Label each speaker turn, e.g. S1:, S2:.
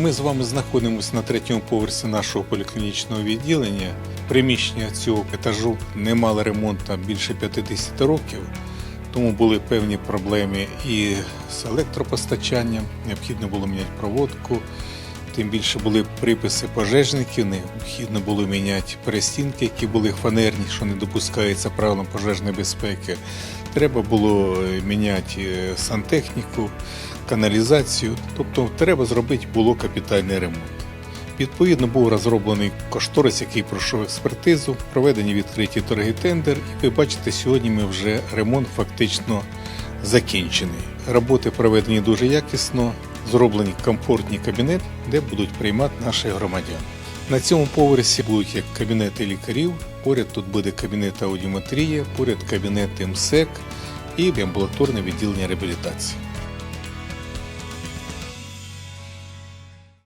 S1: Ми з вами знаходимося на третьому поверсі нашого поліклінічного відділення. Приміщення цього етажу не мали ремонту більше 50 років, тому були певні проблеми і з електропостачанням, необхідно було міняти проводку. Тим більше були приписи пожежників, необхідно було міняти перестінки, які були фанерні, що не допускається правилам пожежної безпеки. Треба було е, міняти е, сантехніку, каналізацію. Тобто треба зробити було капітальний ремонт. Відповідно, був розроблений кошторис, який пройшов експертизу, проведені відкриті торги тендер. І ви бачите, сьогодні ми вже ремонт фактично закінчений. Роботи проведені дуже якісно, зроблені комфортні кабінети, де будуть приймати наших громадян. На цьому поверсі будуть як кабінети лікарів, поряд тут буде кабінет аудіометрії, поряд кабінет МСЕК і амбулаторне відділення реабілітації.